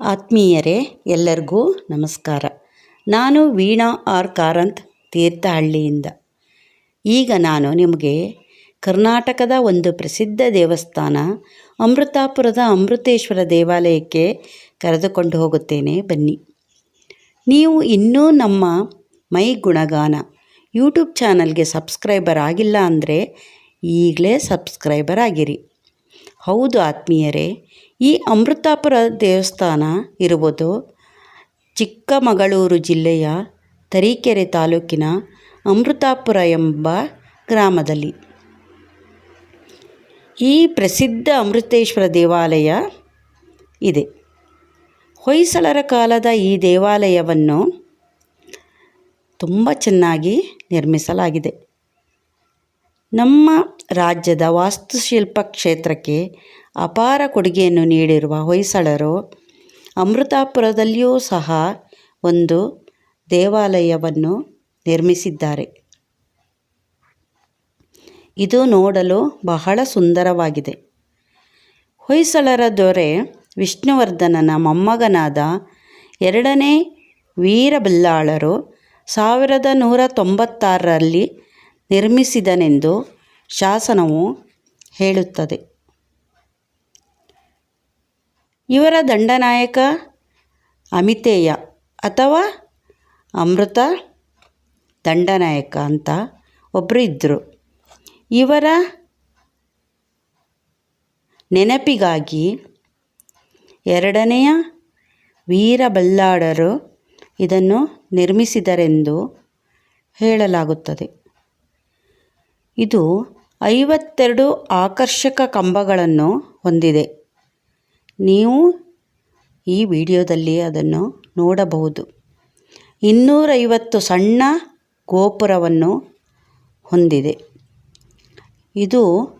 ಆತ್ಮೀಯರೇ, ಎಲ್ಲರಿಗೂ ನಮಸ್ಕಾರ. ನಾನು ವೀಣಾ ಆರ್ ಕಾರಂತ್, ತೀರ್ಥಹಳ್ಳಿಯಿಂದ. ಈಗ ನಾನು ನಿಮಗೆ ಕರ್ನಾಟಕದ ಒಂದು ಪ್ರಸಿದ್ಧ ದೇವಸ್ಥಾನ, ಅಮೃತಾಪುರದ ಅಮೃತೇಶ್ವರ ದೇವಾಲಯಕ್ಕೆ ಕರೆದುಕೊಂಡು ಹೋಗುತ್ತೇನೆ, ಬನ್ನಿ. ನೀವು ಇನ್ನೂ ನಮ್ಮ ಮೈ ಗುಣಗಾನ ಯೂಟ್ಯೂಬ್ ಚಾನಲ್ಗೆ ಸಬ್ಸ್ಕ್ರೈಬರ್ ಆಗಿಲ್ಲ ಅಂದರೆ ಈಗಲೇ ಸಬ್ಸ್ಕ್ರೈಬರ್ ಆಗಿರಿ. ಹೌದು ಆತ್ಮೀಯರೇ, ಈ ಅಮೃತಾಪುರ ದೇವಸ್ಥಾನ ಇರುವುದು ಚಿಕ್ಕಮಗಳೂರು ಜಿಲ್ಲೆಯ ತರೀಕೆರೆ ತಾಲೂಕಿನ ಅಮೃತಾಪುರ ಎಂಬ ಗ್ರಾಮದಲ್ಲಿ. ಈ ಪ್ರಸಿದ್ಧ ಅಮೃತೇಶ್ವರ ದೇವಾಲಯ ಇದೆ. ಹೊಯ್ಸಳರ ಕಾಲದ ಈ ದೇವಾಲಯವನ್ನು ತುಂಬ ಚೆನ್ನಾಗಿ ನಿರ್ಮಿಸಲಾಗಿದೆ. ನಮ್ಮ ರಾಜ್ಯದ ವಾಸ್ತುಶಿಲ್ಪ ಕ್ಷೇತ್ರಕ್ಕೆ ಅಪಾರ ಕೊಡುಗೆಯನ್ನು ನೀಡಿರುವ ಹೊಯ್ಸಳರು, ಅಮೃತಾಪುರದಲ್ಲಿಯೂ ಸಹ ಒಂದು ದೇವಾಲಯವನ್ನು ನಿರ್ಮಿಸಿದ್ದಾರೆ. ಇದು ನೋಡಲು ಬಹಳ ಸುಂದರವಾಗಿದೆ. ಹೊಯ್ಸಳರ ದೊರೆ ವಿಷ್ಣುವರ್ಧನನ ಮೊಮ್ಮಗನಾದ ಎರಡನೇ ವೀರಬಲ್ಲಾಳರು ಸಾವಿರದ ನೂರ ತೊಂಬತ್ತಾರರಲ್ಲಿ ನಿರ್ಮಿಸಿದನೆಂದು ಶಾಸನವು ಹೇಳುತ್ತದೆ. ಇವರ ದಂಡನಾಯಕ ಅಮಿತೇಯ ಅಥವಾ ಅಮೃತ ದಂಡನಾಯಕ ಅಂತ ಒಬ್ಬರು ಇದ್ದರು ಇವರ ನೆನಪಿಗಾಗಿ ಎರಡನೆಯ ವೀರಬಲ್ಲಾಡರು ಇದನ್ನು ನಿರ್ಮಿಸಿದರೆಂದು ಹೇಳಲಾಗುತ್ತದೆ. ಇದು ಐವತ್ತೆರಡು ಆಕರ್ಷಕ ಕಂಬಗಳನ್ನು ಹೊಂದಿದೆ. ನೀವು ಈ ವಿಡಿಯೋದಲ್ಲಿ ಅದನ್ನು ನೋಡಬಹುದು. ಇನ್ನೂರೈವತ್ತು ಸಣ್ಣ ಗೋಪುರವನ್ನು ಹೊಂದಿದೆ. ಇದು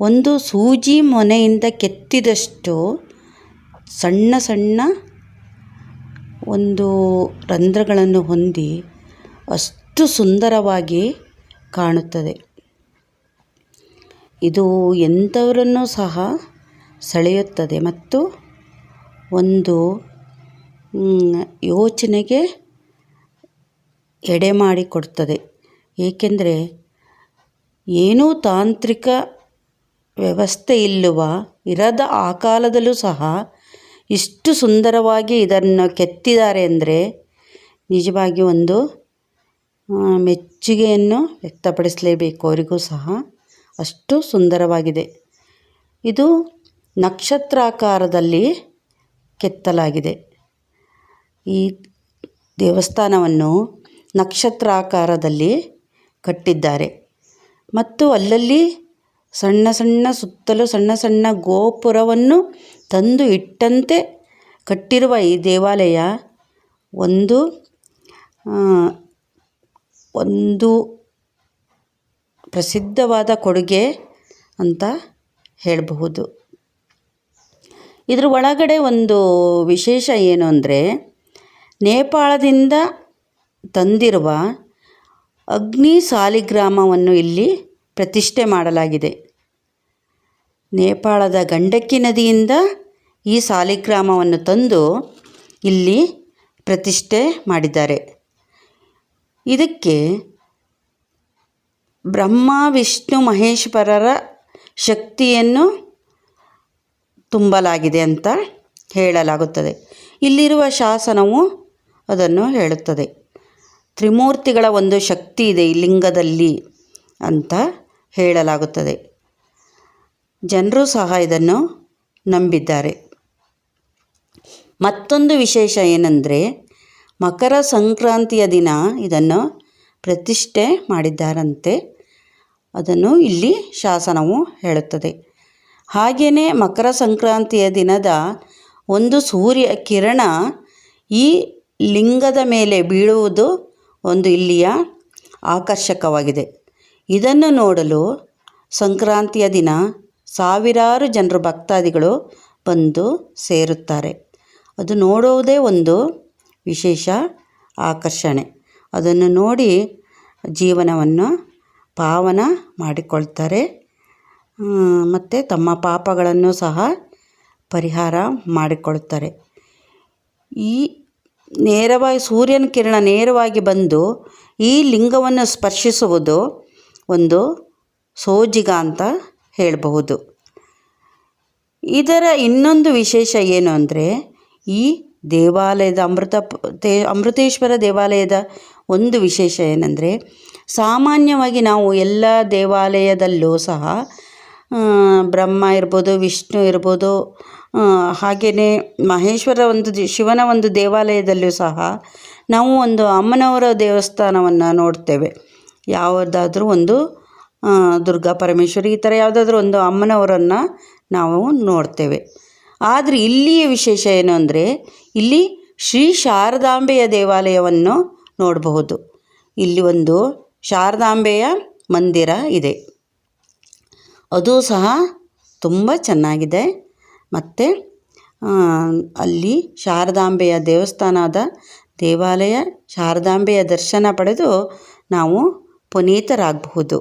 ಒಂದು ಸೂಜಿ ಮೊನೆಯಿಂದ ಕೆತ್ತಿದಷ್ಟು ಸಣ್ಣ ಸಣ್ಣ ಒಂದು ರಂಧ್ರಗಳನ್ನು ಹೊಂದಿ ಅಷ್ಟು ಸುಂದರವಾಗಿ ಕಾಣುತ್ತದೆ. ಇದು ಎಂಥವರನ್ನು ಸಹ ಸೆಳೆಯುತ್ತದೆ. ಮತ್ತು ಒಂದು ಯೋಚನೆಗೆ ಎಡೆ ಮಾಡಿಕೊಡ್ತದೆ ಏಕೆಂದರೆ ಏನೂ ತಾಂತ್ರಿಕ ವ್ಯವಸ್ಥೆ ಇಲ್ಲವ, ಇರದ ಆ ಕಾಲದಲ್ಲೂ ಸಹ ಇಷ್ಟು ಸುಂದರವಾಗಿ ಇದನ್ನು ಕೆತ್ತಿದ್ದಾರೆ ಅಂದರೆ ನಿಜವಾಗಿ ಒಂದು ಮೆಚ್ಚುಗೆಯನ್ನು ವ್ಯಕ್ತಪಡಿಸಲೇಬೇಕು. ಅವರಿಗೂ ಸಹ ಅಷ್ಟು ಸುಂದರವಾಗಿದೆ. ಇದು ನಕ್ಷತ್ರಾಕಾರದಲ್ಲಿ ಕೆತ್ತಲಾಗಿದೆ. ಈ ದೇವಸ್ಥಾನವನ್ನು ನಕ್ಷತ್ರಾಕಾರದಲ್ಲಿ ಕಟ್ಟಿದ್ದಾರೆ. ಮತ್ತು ಅಲ್ಲಲ್ಲಿ ಸಣ್ಣ ಸಣ್ಣ ಸುತ್ತಲೂ ಸಣ್ಣ ಸಣ್ಣ ಗೋಪುರವನ್ನು ತಂದು ಇಟ್ಟಂತೆ ಕಟ್ಟಿರುವ ಈ ದೇವಾಲಯ ಒಂದು ಒಂದು ಪ್ರಸಿದ್ಧವಾದ ಕೊಡುಗೆ ಅಂತ ಹೇಳಬಹುದು. ಇದರ ಒಳಗಡೆ ಒಂದು ವಿಶೇಷ ಏನು ಅಂದರೆ, ನೇಪಾಳದಿಂದ ತಂದಿರುವ ಅಗ್ನಿ ಸಾಲಿಗ್ರಾಮವನ್ನು ಇಲ್ಲಿ ಪ್ರತಿಷ್ಠೆ ಮಾಡಲಾಗಿದೆ. ನೇಪಾಳದ ಗಂಡಕ್ಕಿ ನದಿಯಿಂದ ಈ ಸಾಲಿಗ್ರಾಮವನ್ನು ತಂದು ಇಲ್ಲಿ ಪ್ರತಿಷ್ಠೆ ಮಾಡಿದ್ದಾರೆ. ಇದಕ್ಕೆ ಬ್ರಹ್ಮ, ವಿಷ್ಣು, ಮಹೇಶ್ವರರ ಶಕ್ತಿಯನ್ನು ತುಂಬಲಾಗಿದೆ ಅಂತ ಹೇಳಲಾಗುತ್ತದೆ. ಇಲ್ಲಿರುವ ಶಾಸನವು ಅದನ್ನು ಹೇಳುತ್ತದೆ. ತ್ರಿಮೂರ್ತಿಗಳ ಒಂದು ಶಕ್ತಿ ಇದೆ ಈ ಲಿಂಗದಲ್ಲಿ ಅಂತ ಹೇಳಲಾಗುತ್ತದೆ. ಜನರು ಸಹ ಇದನ್ನು ನಂಬಿದ್ದಾರೆ. ಮತ್ತೊಂದು ವಿಶೇಷ ಏನಂದರೆ, ಮಕರ ಸಂಕ್ರಾಂತಿಯ ದಿನ ಇದನ್ನು ಪ್ರತಿಷ್ಠೆ ಮಾಡಿದ್ದಾರಂತೆ. ಅದನ್ನು ಇಲ್ಲಿ ಶಾಸನವು ಹೇಳುತ್ತದೆ. ಹಾಗೆಯೇ ಮಕರ ಸಂಕ್ರಾಂತಿಯ ದಿನದ ಒಂದು ಸೂರ್ಯ ಕಿರಣ ಈ ಲಿಂಗದ ಮೇಲೆ ಬೀಳುವುದು ಒಂದು ಇಲ್ಲಿಯ ಆಕರ್ಷಕವಾಗಿದೆ. ಇದನ್ನು ನೋಡಲು ಸಂಕ್ರಾಂತಿಯ ದಿನ ಸಾವಿರಾರು ಜನರು ಭಕ್ತಾದಿಗಳು ಬಂದು ಸೇರುತ್ತಾರೆ. ಅದು ನೋಡುವುದೇ ಒಂದು ವಿಶೇಷ ಆಕರ್ಷಣೆ. ಅದನ್ನು ನೋಡಿ ಜೀವನವನ್ನು ಪಾವನ ಮಾಡಿಕೊಳ್ತಾರೆ. ಮತ್ತು ತಮ್ಮ ಪಾಪಗಳನ್ನು ಸಹ ಪರಿಹಾರ ಮಾಡಿಕೊಳ್ತಾರೆ. ಈ ನೇರವಾಗಿ ಸೂರ್ಯನ ಕಿರಣ ನೇರವಾಗಿ ಬಂದು ಈ ಲಿಂಗವನ್ನು ಸ್ಪರ್ಶಿಸುವುದು ಒಂದು ಸೋಜಿಗ ಅಂತ ಹೇಳಬಹುದು. ಇದರ ಇನ್ನೊಂದು ವಿಶೇಷ ಏನು ಅಂದರೆ ಈ ದೇವಾಲಯದ ಅಮೃತ ಅಮೃತೇಶ್ವರ ದೇವಾಲಯದ ಒಂದು ವಿಶೇಷ ಏನಂದರೆ, ಸಾಮಾನ್ಯವಾಗಿ ನಾವು ಎಲ್ಲ ದೇವಾಲಯದಲ್ಲೂ ಸಹ ಬ್ರಹ್ಮ ಇರ್ಬೋದು, ವಿಷ್ಣು ಇರ್ಬೋದು ಹಾಗೆಯೇ ಮಹೇಶ್ವರ ಒಂದು ಶಿವನ ಒಂದು ದೇವಾಲಯದಲ್ಲೂ ಸಹ ನಾವು ಒಂದು ಅಮ್ಮನವರ ದೇವಸ್ಥಾನವನ್ನು ನೋಡ್ತೇವೆ. ಯಾವುದಾದ್ರೂ ಒಂದು ದುರ್ಗಾ ಪರಮೇಶ್ವರಿ ಈ ಥರ ಯಾವುದಾದ್ರೂ ಒಂದು ಅಮ್ಮನವರನ್ನು ನಾವು ನೋಡ್ತೇವೆ. ಆದರೆ ಇಲ್ಲಿಯ ವಿಶೇಷ ಏನು ಅಂದರೆ, ಇಲ್ಲಿ ಶ್ರೀ ಶಾರದಾಂಬೆಯ ದೇವಾಲಯವನ್ನು ನೋಡಬಹುದು. ಇಲ್ಲಿ ಒಂದು ಶಾರದಾಂಬೆಯ ಮಂದಿರ ಇದೆ. ಅದು ಸಹ ತುಂಬ ಚೆನ್ನಾಗಿದೆ. ಮತ್ತು ಅಲ್ಲಿ ಶಾರದಾಂಬೆಯ ದೇವಸ್ಥಾನದ ದೇವಾಲಯ ಶಾರದಾಂಬೆಯ ದರ್ಶನ ಪಡೆದು ನಾವು ಪುನೀತರಾಗಬಹುದು.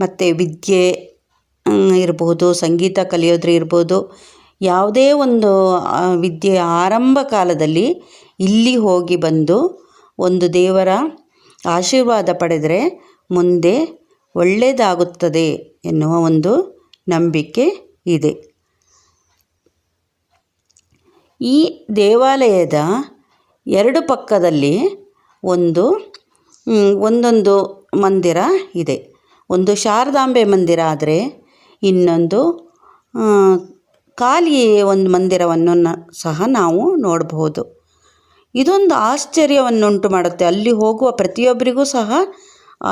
ಮತ್ತು ವಿದ್ಯೆ ಇರಬಹುದು, ಸಂಗೀತ ಕಲಿಯೋದ್ರ ಇರ್ಬೋದು. ಯಾವುದೇ ಒಂದು ವಿದ್ಯೆಯ ಆರಂಭ ಕಾಲದಲ್ಲಿ ಇಲ್ಲಿ ಹೋಗಿ ಬಂದು ಒಂದು ದೇವರ ಆಶೀರ್ವಾದ ಪಡೆದರೆ ಮುಂದೆ ಒಳ್ಳೆಯದಾಗುತ್ತದೆ ಎನ್ನುವ ಒಂದು ನಂಬಿಕೆ ಇದೆ. ಈ ದೇವಾಲಯದ ಎರಡು ಪಕ್ಕದಲ್ಲಿ ಒಂದು ಒಂದೊಂದು ಮಂದಿರ ಇದೆ. ಒಂದು ಶಾರದಾಂಬೆ ಮಂದಿರ ಆದರೆ ಇನ್ನೊಂದು ಖಾಲಿ ಒಂದು ಮಂದಿರವನ್ನು ಸಹ ನಾವು ನೋಡಬಹುದು. ಇದೊಂದು ಆಶ್ಚರ್ಯವನ್ನುಂಟು ಮಾಡುತ್ತೆ. ಅಲ್ಲಿ ಹೋಗುವ ಪ್ರತಿಯೊಬ್ಬರಿಗೂ ಸಹ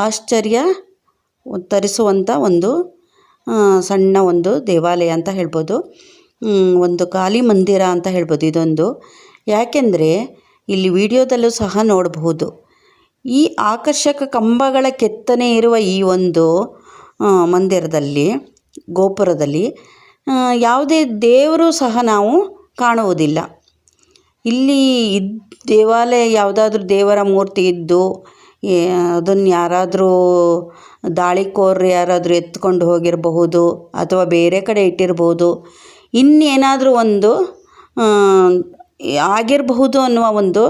ಆಶ್ಚರ್ಯ ತರಿಸುವಂಥ ಒಂದು ಸಣ್ಣ ಒಂದು ದೇವಾಲಯ ಅಂತ ಹೇಳ್ಬೋದು. ಒಂದು ಖಾಲಿ ಮಂದಿರ ಅಂತ ಹೇಳ್ಬೋದು ಇದೊಂದು. ಯಾಕೆಂದರೆ ಇಲ್ಲಿ ವಿಡಿಯೋದಲ್ಲೂ ಸಹ ನೋಡಬಹುದು. ಈ ಆಕರ್ಷಕ ಕಂಬಗಳ ಕೆತ್ತನೆ ಇರುವ ಈ ಒಂದು ಮಂದಿರದಲ್ಲಿ, ಗೋಪುರದಲ್ಲಿ ಯಾವುದೇ ದೇವರು ಸಹ ನಾವು ಕಾಣುವುದಿಲ್ಲ. ಇಲ್ಲಿ ಇದ್ ದೇವಾಲಯ ಯಾವುದಾದ್ರೂ ದೇವರ ಮೂರ್ತಿ ಇದ್ದು ಅದನ್ನು ಯಾರಾದರೂ ದಾಳಿಕೋರರು ಯಾರಾದರೂ ಎತ್ಕೊಂಡು ಹೋಗಿರಬಹುದು ಅಥವಾ ಬೇರೆ ಕಡೆ ಇಟ್ಟಿರಬಹುದು ಇನ್ನೇನಾದರೂ ಒಂದು ಆಗಿರಬಹುದು ಅನ್ನುವ ಒಂದು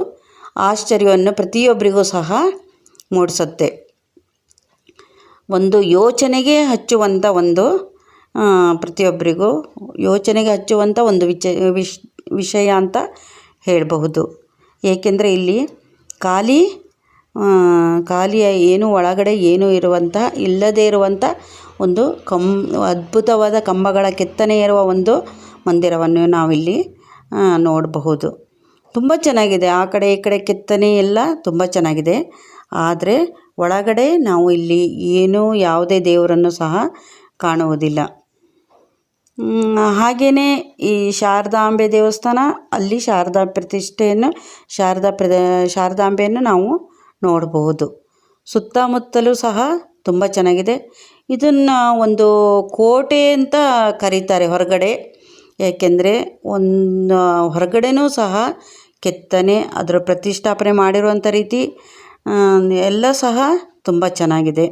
ಆಶ್ಚರ್ಯವನ್ನು ಪ್ರತಿಯೊಬ್ಬರಿಗೂ ಸಹ ಮೂಡಿಸುತ್ತೆ. ಒಂದು ಯೋಚನೆಗೆ ಹಚ್ಚುವಂಥ ಒಂದು ಪ್ರತಿಯೊಬ್ಬರಿಗೂ ಯೋಚನೆಗೆ ಹಚ್ಚುವಂಥ ಒಂದು ವಿಚ, ವಿಷ್, ವಿಷಯ ಅಂತ ಹೇಳಬಹುದು. ಏಕೆಂದರೆ ಇಲ್ಲಿ ಖಾಲಿ ಖಾಲಿಯ ಏನು, ಒಳಗಡೆ ಏನು ಇರುವಂಥ, ಇಲ್ಲದೇ ಇರುವಂಥ ಒಂದು ಕಂ, ಅದ್ಭುತವಾದ ಕಂಬಗಳ ಕೆತ್ತನೆ ಇರುವ ಒಂದು ಮಂದಿರವನ್ನು ನಾವಿಲ್ಲಿ ನೋಡಬಹುದು. ತುಂಬ ಚೆನ್ನಾಗಿದೆ. ಆ ಕಡೆ ಈ ಕಡೆ ಕೆತ್ತನೆ ಎಲ್ಲ ತುಂಬ ಚೆನ್ನಾಗಿದೆ. ಆದರೆ ಒಳಗಡೆ ನಾವು ಇಲ್ಲಿ ಏನೂ, ಯಾವುದೇ ದೇವರನ್ನು ಸಹ ಕಾಣುವುದಿಲ್ಲ. ಹಾಗೆಯೇ ಈ ಶಾರದಾಂಬೆ ದೇವಸ್ಥಾನ, ಅಲ್ಲಿ ಶಾರದಾ ಪ್ರತಿಷ್ಠೆಯನ್ನು, ಶಾರದಾ ಪ್ರದ, ಶಾರದಾಂಬೆಯನ್ನು ನಾವು ನೋಡಬಹುದು ಸುತ್ತಮುತ್ತಲೂ ಸಹ ತುಂಬ ಚೆನ್ನಾಗಿದೆ. ಇದನ್ನು ಒಂದು ಕೋಟೆ ಅಂತ ಕರೀತಾರೆ ಹೊರಗಡೆ. ಏಕೆಂದರೆ ಒಂದು, ಹೊರಗಡೆನೂ ಸಹ ಕೆತ್ತನೆ, ಅದರ ಪ್ರತಿಷ್ಠಾಪನೆ ಮಾಡಿರುವಂಥ ರೀತಿ ಎಲ್ಲ ಸಹ ತುಂಬ ಚೆನ್ನಾಗಿದೆ.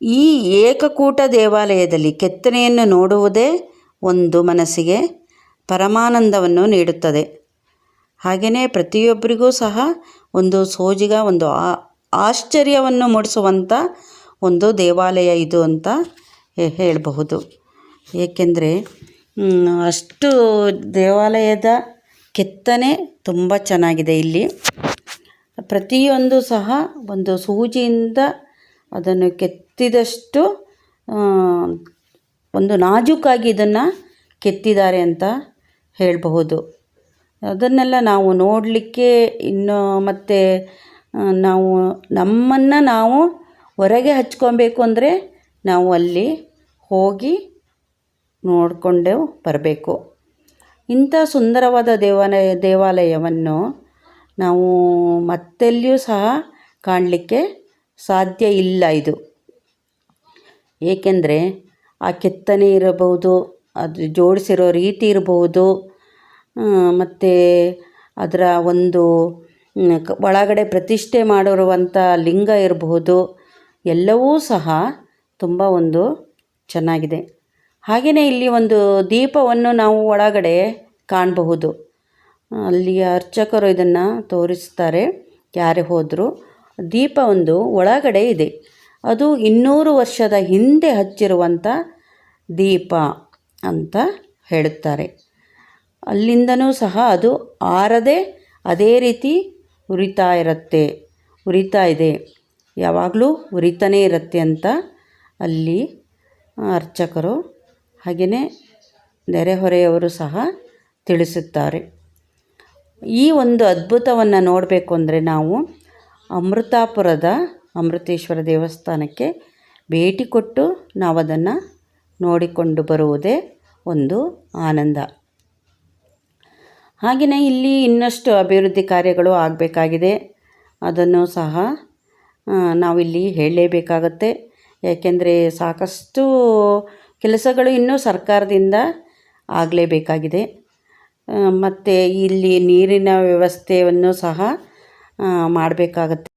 ಈ ಏಕಕೂಟ ದೇವಾಲಯದಲ್ಲಿ ಕೆತ್ತನೆಯನ್ನು ನೋಡುವುದೇ ಒಂದು ಮನಸ್ಸಿಗೆ ಪರಮಾನಂದವನ್ನು ನೀಡುತ್ತದೆ. ಹಾಗೆಯೇ ಪ್ರತಿಯೊಬ್ಬರಿಗೂ ಸಹ ಒಂದು ಸೋಜಿಗ, ಒಂದು ಆಶ್ಚರ್ಯವನ್ನು ಮೂಡಿಸುವಂಥ ಒಂದು ದೇವಾಲಯ ಇದು ಅಂತ ಹೇಳಬಹುದು. ಏಕೆಂದರೆ ಅಷ್ಟು ದೇವಾಲಯದ ಕೆತ್ತನೆ ತುಂಬ ಚೆನ್ನಾಗಿದೆ ಇಲ್ಲಿ. ಪ್ರತಿಯೊಂದು ಸಹ ಒಂದು ಸೂಜಿಯಿಂದ ಅದನ್ನು ಕೆತ್ತಿದಷ್ಟು ಒಂದು ನಾಜೂಕಾಗಿ ಇದನ್ನು ಕೆತ್ತಿದ್ದಾರೆ ಅಂತ ಹೇಳಬಹುದು. ಅದನ್ನೆಲ್ಲ ನಾವು ನೋಡಲಿಕ್ಕೆ ಇನ್ನು ಮತ್ತು ನಾವು ನಮ್ಮನ್ನು ನಾವು ಹೊರಗೆ ಹಚ್ಕೊಬೇಕು ಅಂದರೆ ನಾವು ಅಲ್ಲಿ ಹೋಗಿ ನೋಡಿಕೊಂಡು ಬರಬೇಕು. ಇಂಥ ಸುಂದರವಾದ ದೇವಾಲಯ ದೇವಾಲಯವನ್ನು ನಾವು ಮತ್ತೆಲ್ಲಿಯೂ ಸಹ ಕಾಣಲಿಕ್ಕೆ ಸಾಧ್ಯ ಇಲ್ಲ ಇದು. ಏಕೆಂದರೆ ಆ ಕೆತ್ತನೆ ಇರಬಹುದು, ಅದು ಜೋಡಿಸಿರೋ ರೀತಿ ಇರಬಹುದು ಮತ್ತು ಅದರ ಒಂದು ಒಳಗಡೆ ಪ್ರತಿಷ್ಠೆ ಮಾಡಿರುವಂಥ ಲಿಂಗ ಇರಬಹುದು, ಎಲ್ಲವೂ ಸಹ ತುಂಬ ಒಂದು ಚೆನ್ನಾಗಿದೆ. ಹಾಗೆಯೇ ಇಲ್ಲಿ ಒಂದು ದೀಪವನ್ನು ನಾವು ಒಳಗಡೆ ಕಾಣಬಹುದು. ಅಲ್ಲಿಯ ಅರ್ಚಕರು ಇದನ್ನು ತೋರಿಸ್ತಾರೆ, ಯಾರೇ ಹೋದರೂ. ದೀಪ ಒಂದು ಒಳಗಡೆ ಇದೆ. ಅದು ಇನ್ನೂರು ವರ್ಷದ ಹಿಂದೆ ಹಚ್ಚಿರುವಂಥ ದೀಪ ಅಂತ ಹೇಳುತ್ತಾರೆ ಅಲ್ಲಿಂದನೂ ಸಹ ಅದು ಆರದೆ ಅದೇ ರೀತಿ ಉರಿತಾ ಇರುತ್ತೆ, ಉರಿತಾ ಇದೆ. ಯಾವಾಗಲೂ ಉರಿತಾನೇ ಇರುತ್ತೆ ಅಂತ ಅಲ್ಲಿ ಅರ್ಚಕರು ಹಾಗೆಯೇ ನೆರೆಹೊರೆಯವರು ಸಹ ತಿಳಿಸುತ್ತಾರೆ. ಈ ಒಂದು ಅದ್ಭುತವನ್ನು ನೋಡಬೇಕು ಅಂದರೆ ನಾವು ಅಮೃತಾಪುರದ ಅಮೃತೇಶ್ವರ ದೇವಸ್ಥಾನಕ್ಕೆ ಭೇಟಿ ಕೊಟ್ಟು ನಾವು ಅದನ್ನು ನೋಡಿಕೊಂಡು ಬರುವುದೇ ಒಂದು ಆನಂದ. ಹಾಗೆಯೇ ಇಲ್ಲಿ ಇನ್ನಷ್ಟು ಅಭಿವೃದ್ಧಿ ಕಾರ್ಯಗಳು ಆಗಬೇಕಾಗಿದೆ. ಅದನ್ನು ಸಹ ನಾವಿಲ್ಲಿ ಹೇಳಲೇಬೇಕಾಗತ್ತೆ. ಯಾಕೆಂದರೆ ಸಾಕಷ್ಟು ಕೆಲಸಗಳು ಇನ್ನೂ ಸರ್ಕಾರದಿಂದ ಆಗಲೇಬೇಕಾಗಿದೆ. ಮತ್ತು ಇಲ್ಲಿ ನೀರಿನ ವ್ಯವಸ್ಥೆಯನ್ನು ಸಹ ಮಾಡಬೇಕಾಗತ್ತೆ.